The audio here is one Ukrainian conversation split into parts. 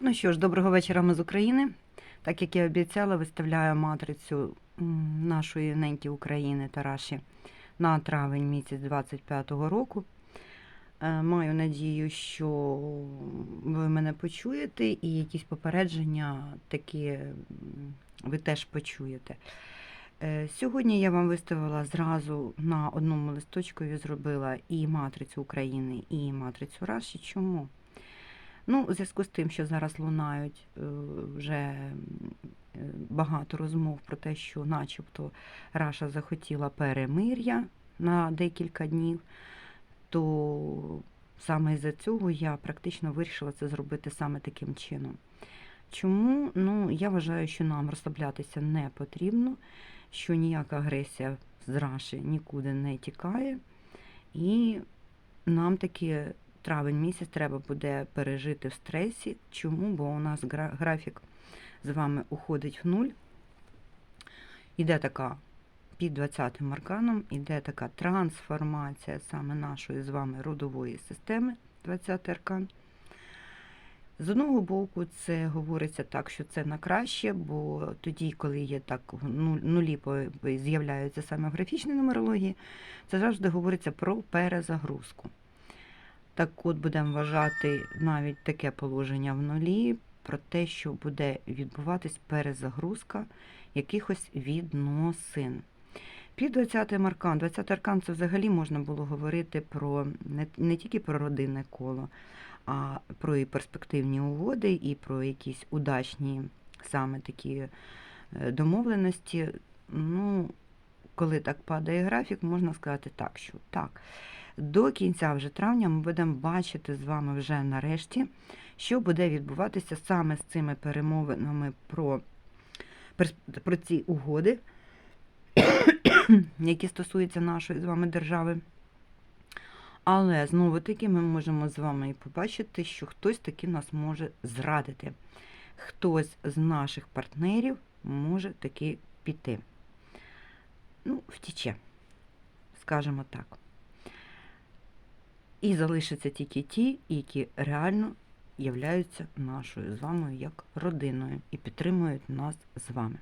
Ну що ж, доброго вечора ми з України. Так як я обіцяла, виставляю матрицю нашої неньки України Тараші на травень місяць 25-го року. Е, Маю надію, що ви мене почуєте і якісь попередження такі ви теж почуєте. Е, Сьогодні я вам виставила зразу на одному листочкові зробила і матрицю України, і матрицю Раші. Чому? Ну, у зв'язку з тим, що зараз лунають е, вже е, багато розмов про те, що начебто Раша захотіла перемир'я на декілька днів, то саме з-за цього я практично вирішила це зробити саме таким чином. Чому? Ну, я вважаю, що нам розслаблятися не потрібно, що ніяка агресія з Раші нікуди не тікає, і нам таки травень місяць треба буде пережити в стресі. Чому? Бо у нас графік з вами уходить в нуль. Іде така під 20-м арканом, іде така трансформація саме нашої з вами родової системи, 20-й аркан. З одного боку, це говориться так, що це на краще, бо тоді, коли є так в ну- нулі з'являються саме в графічній нумерології, це завжди говориться про перезагрузку. Так от будемо вважати навіть таке положення в нулі про те, що буде відбуватись перезагрузка якихось відносин. Під 20 аркан, 20 аркан це взагалі можна було говорити про не, не тільки про родинне коло, а про і перспективні угоди, і про якісь удачні саме такі е, домовленості. Ну, коли так падає графік, можна сказати так, що так. До кінця вже травня ми будемо бачити з вами вже нарешті, що буде відбуватися саме з цими перемовинами про, про ці угоди, які стосуються нашої з вами держави. Але знову таки ми можемо з вами і побачити, що хтось таки нас може зрадити. Хтось з наших партнерів може таки піти. Ну, втіче, скажімо так. І залишаться тільки ті, які реально являються нашою з вами як родиною і підтримують нас з вами.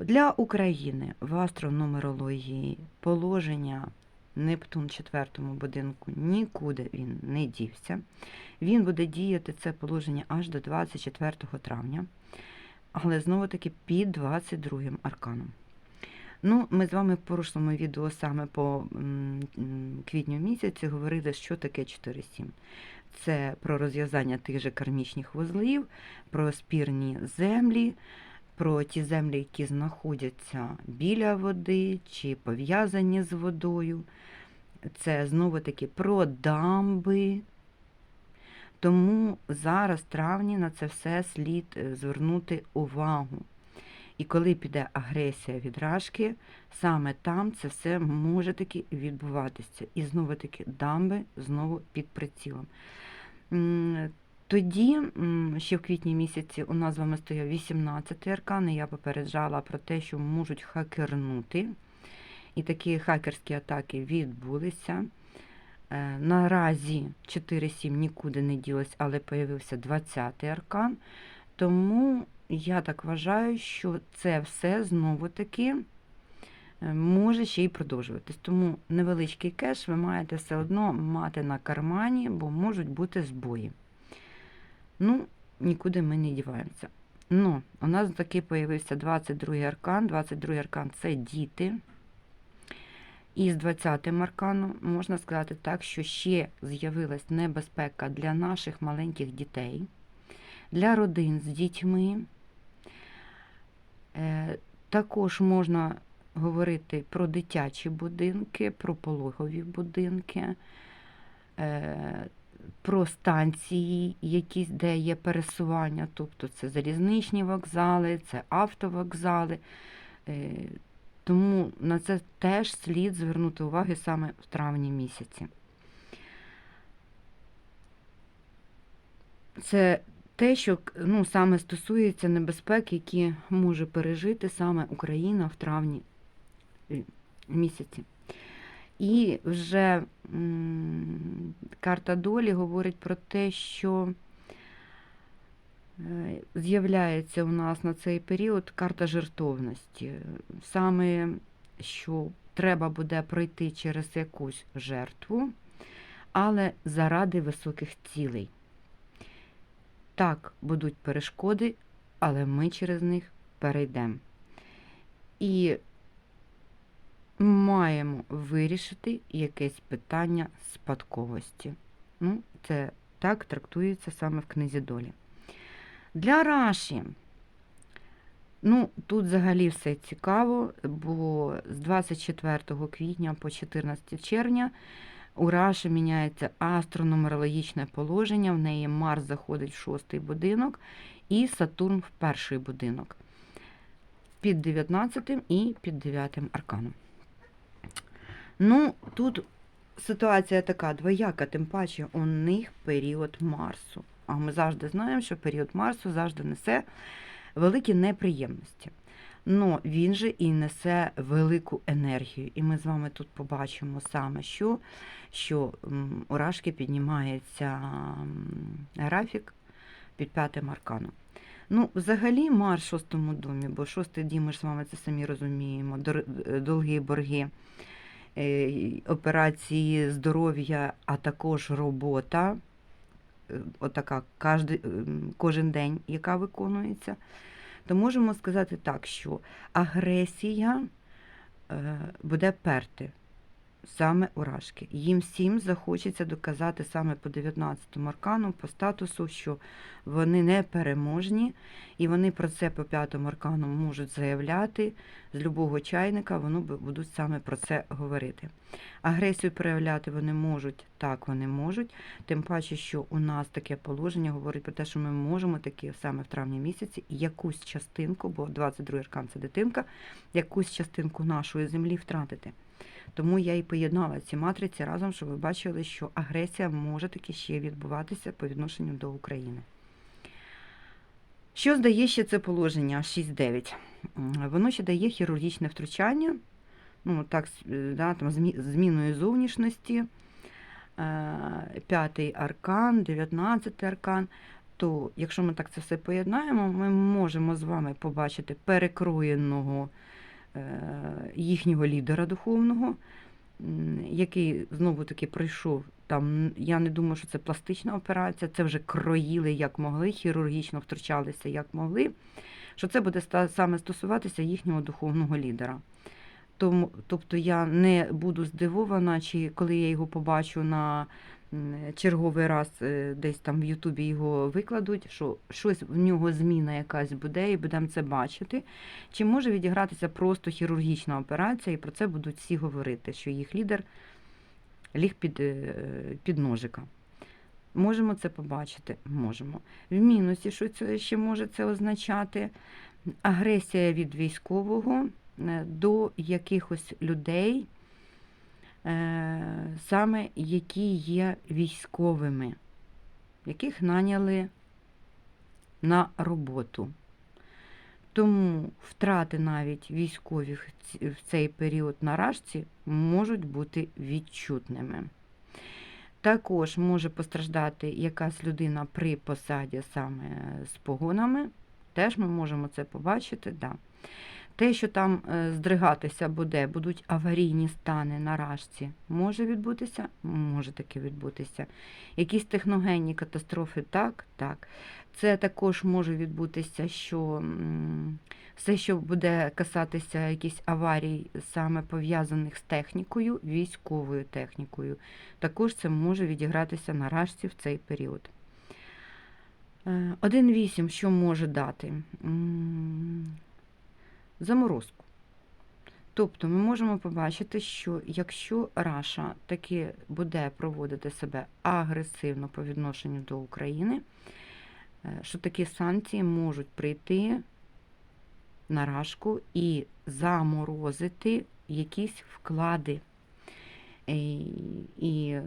Для України в астронумерології положення Нептун в четвертому будинку нікуди він не дівся. Він буде діяти це положення аж до 24 травня, але знову таки під 22 арканом. Ну, ми з вами в прошлому відео саме по квітню місяці говорили, що таке 4-7. Це про розв'язання тих же кармічних вузлів, про спірні землі, про ті землі, які знаходяться біля води чи пов'язані з водою. Це знову таки про дамби. Тому зараз, травні, на це все слід е, звернути увагу. І коли піде агресія від рашки, саме там це все може таки відбуватися. І знову таки дамби знову під прицілом. Тоді, ще в квітні місяці, у нас з вами стояв 18 аркан, і я попереджала про те, що можуть хакернути. І такі хакерські атаки відбулися. Е, Наразі 4-7 нікуди не ділось, але появився 20 аркан. Тому я так вважаю, що це все знову-таки е, може ще й продовжуватись. Тому невеличкий кеш ви маєте все одно мати на кармані, бо можуть бути збої. Ну, нікуди ми не діваємося. Ну, у нас таки появився 22 й аркан. 22 й аркан це діти. І з 20-м арканом можна сказати так, що ще з'явилась небезпека для наших маленьких дітей, для родин з дітьми. Е, Також можна говорити про дитячі будинки, про пологові будинки, е, про станції, якісь, де є пересування, тобто це залізничні вокзали, це автовокзали. Е, Тому на це теж слід звернути увагу саме в травні місяці. Це те, що ну, саме стосується небезпек, які може пережити саме Україна в травні е, місяці. І вже карта долі говорить про те, що Е, З'являється у нас на цей період карта жертовності. Саме що треба буде пройти через якусь жертву, але заради високих цілей. Так, будуть перешкоди, але ми через них перейдемо. І маємо вирішити якесь питання спадковості. Ну, це так трактується саме в книзі долі. Для Раші, ну, тут взагалі все цікаво, бо з 24 квітня по 14 червня у Раші міняється астрономерологічне положення, в неї Марс заходить в шостий будинок і Сатурн в перший будинок під 19 і під 9 арканом. Ну, тут ситуація така двояка, тим паче у них період Марсу. А ми завжди знаємо, що період Марсу завжди несе великі неприємності. Ну, він же і несе велику енергію. І ми з вами тут побачимо саме, що, що у піднімається графік під п'ятим арканом. Ну, взагалі, Марс в шостому домі, бо шостий дім, ми ж з вами це самі розуміємо, дор- борги, е, операції здоров'я, а також робота, е, отака кожен день, яка виконується, то можемо сказати так, що агресія е, буде перти саме у Рашки. Їм всім захочеться доказати саме по 19 аркану, по статусу, що вони не переможні, і вони про це по п'ятому аркану можуть заявляти з любого чайника, вони будуть саме про це говорити. Агресію проявляти вони можуть, так вони можуть. Тим паче, що у нас таке положення говорить про те, що ми можемо таки саме в травні місяці якусь частинку, бо 22 аркан це дитинка, якусь частинку нашої землі втратити. Тому я і поєднала ці матриці разом, щоб ви бачили, що агресія може таки ще відбуватися по відношенню до України. Що здає ще це положення 6.9? М, Воно ще дає хірургічне втручання, ну так, е, да, там, зміною зовнішності, е, п'ятий аркан, 19 аркан. То, якщо ми так це все поєднаємо, ми можемо з вами побачити перекроєного е, їхнього лідера духовного, який знову таки пройшов там. Я не думаю, що це пластична операція, це вже кроїли як могли, хірургічно втручалися як могли. Що це буде саме стосуватися їхнього духовного лідера. Тому, тобто я не буду здивована, чи коли я його побачу на черговий раз е, десь там в Ютубі його викладуть, що щось в нього зміна якась буде, і будемо це бачити. Чи може відігратися просто хірургічна операція, і про це будуть всі говорити, що їх лідер ліг під, е, під ножика. Можемо це побачити? Можемо. В мінусі, що це ще може це означати? Агресія від військового е, до якихось людей, саме які є військовими, яких наняли на роботу. Тому втрати навіть військових в цей період на рашці можуть бути відчутними. Також може постраждати якась людина при посаді саме з погонами. Теж ми можемо це побачити. Да. Те, що там е, здригатися буде, будуть аварійні стани на рашці, може відбутися, може таки відбутися. Якісь техногенні катастрофи, так, так. Це також може відбутися, що все, що буде касатися якісь аварій, саме пов'язаних з технікою, військовою технікою, також це може відігратися на рашці в цей період. Е, 1.8 що може дати? Заморозку. Тобто ми можемо побачити, що якщо Раша таки буде проводити себе агресивно по відношенню до України, е, що такі санкції можуть прийти на Рашку і заморозити якісь вклади. І, і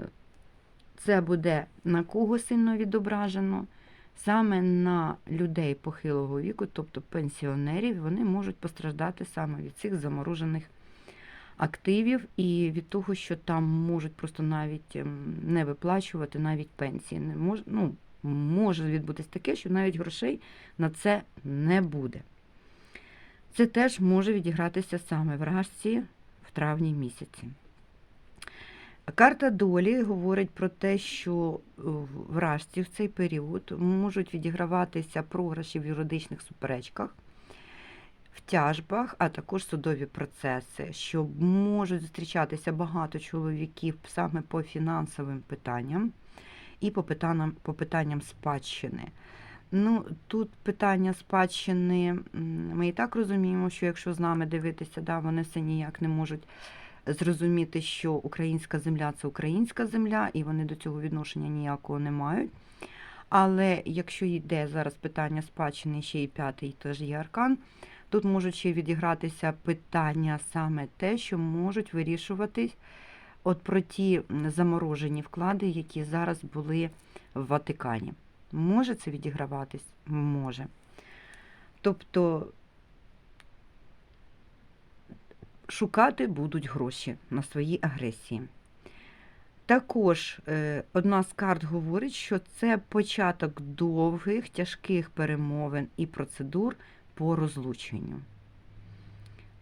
це буде на кого сильно відображено? Саме на людей похилого віку, тобто пенсіонерів, вони можуть постраждати саме від цих заморожених активів і від того, що там можуть просто навіть ем, не виплачувати навіть пенсії. Не мож, ну, може відбутись таке, що навіть грошей на це не буде. Це теж може відігратися саме в рашці в травні місяці. Карта долі говорить про те, що е, в рашці в цей період можуть відіграватися програші в юридичних суперечках, в тяжбах, а також судові процеси, що можуть зустрічатися багато чоловіків саме по фінансовим питанням і по питанням, по питанням спадщини. Ну, тут питання спадщини, ми і так розуміємо, що якщо з нами дивитися, да, вони все ніяк не можуть зрозуміти, що українська земля це українська земля, і вони до цього відношення ніякого не мають. Але якщо йде зараз питання спадщини, ще й п'ятий теж є аркан, тут можуть ще відігратися питання саме те, що можуть вирішуватись от про ті заморожені вклади, які зараз були в Ватикані. Може це відіграватись? Може. Тобто шукати будуть гроші на свої агресії. Також е, одна з карт говорить, що це початок довгих, тяжких перемовин і процедур по розлученню.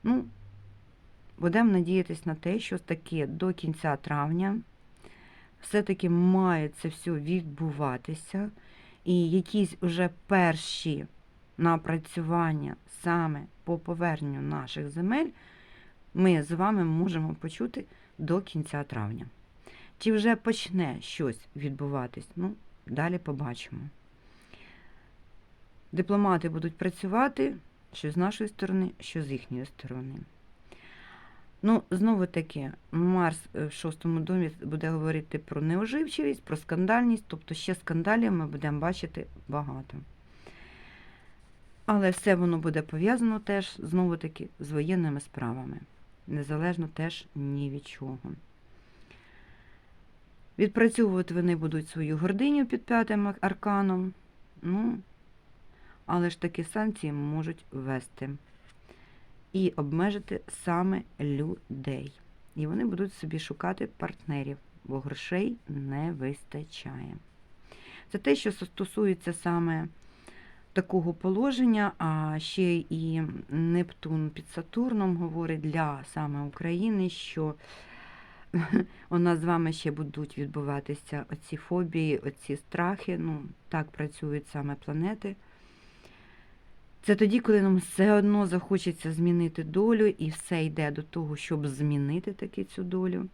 Ну, будемо надіятися на те, що таки до кінця травня все-таки має це все відбуватися, і якісь вже перші напрацювання саме по поверненню наших земель ми з вами можемо почути до кінця травня. Чи вже почне щось відбуватись? Ну, далі побачимо. Дипломати будуть працювати що з нашої сторони, що з їхньої сторони. Ну, знову таки, Марс в шостому домі буде говорити про неоживчивість, про скандальність, тобто ще скандалів ми будемо бачити багато. Але все воно буде пов'язано теж, знову таки, з воєнними справами. Незалежно теж ні від чого. Відпрацьовувати вони будуть свою гординю під п'ятим арканом. Ну, але ж такі санкції можуть ввести і обмежити саме людей. І вони будуть собі шукати партнерів, бо грошей не вистачає. Це те, що стосується саме такого положення, а ще і Нептун під Сатурном говорить для саме України, що у нас з вами ще будуть відбуватися оці фобії, оці страхи. Ну, так працюють саме планети. Це тоді, коли нам все одно захочеться змінити долю, і все йде до того, щоб змінити таки цю долю.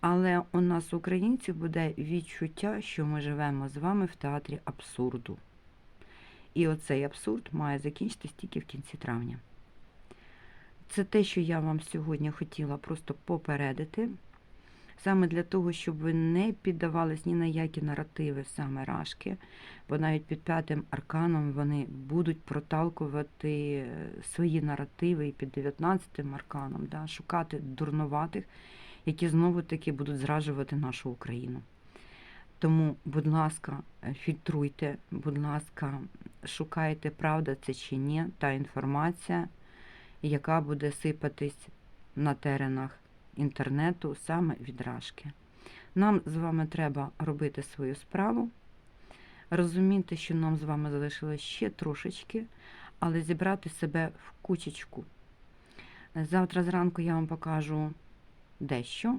Але у нас, українців, буде відчуття, що ми живемо з вами в театрі абсурду. І оцей абсурд має закінчитись тільки в кінці травня. Це те, що я вам сьогодні хотіла просто попередити. Саме для того, щоб ви не піддавались ні на які наративи саме рашки, бо навіть під п'ятим арканом вони будуть проталкувати свої наративи і під 19 арканом, да, шукати дурноватих, які знову-таки будуть зраджувати нашу Україну. Тому, будь ласка, фільтруйте, будь ласка, шукайте, правда це чи ні, та інформація, яка буде сипатись на теренах інтернету саме від рашки. Нам з вами треба робити свою справу, розуміти, що нам з вами залишилось ще трошечки, але зібрати себе в кучечку. Завтра зранку я вам покажу дещо.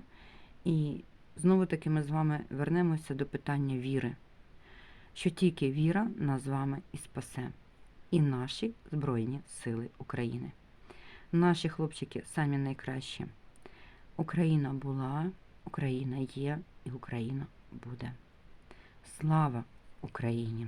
І знову таки ми з вами вернемося до питання віри, що тільки віра нас з вами і спасе, і наші Збройні Сили України. Наші хлопчики самі найкращі. Україна була, Україна є і Україна буде. Слава Україні!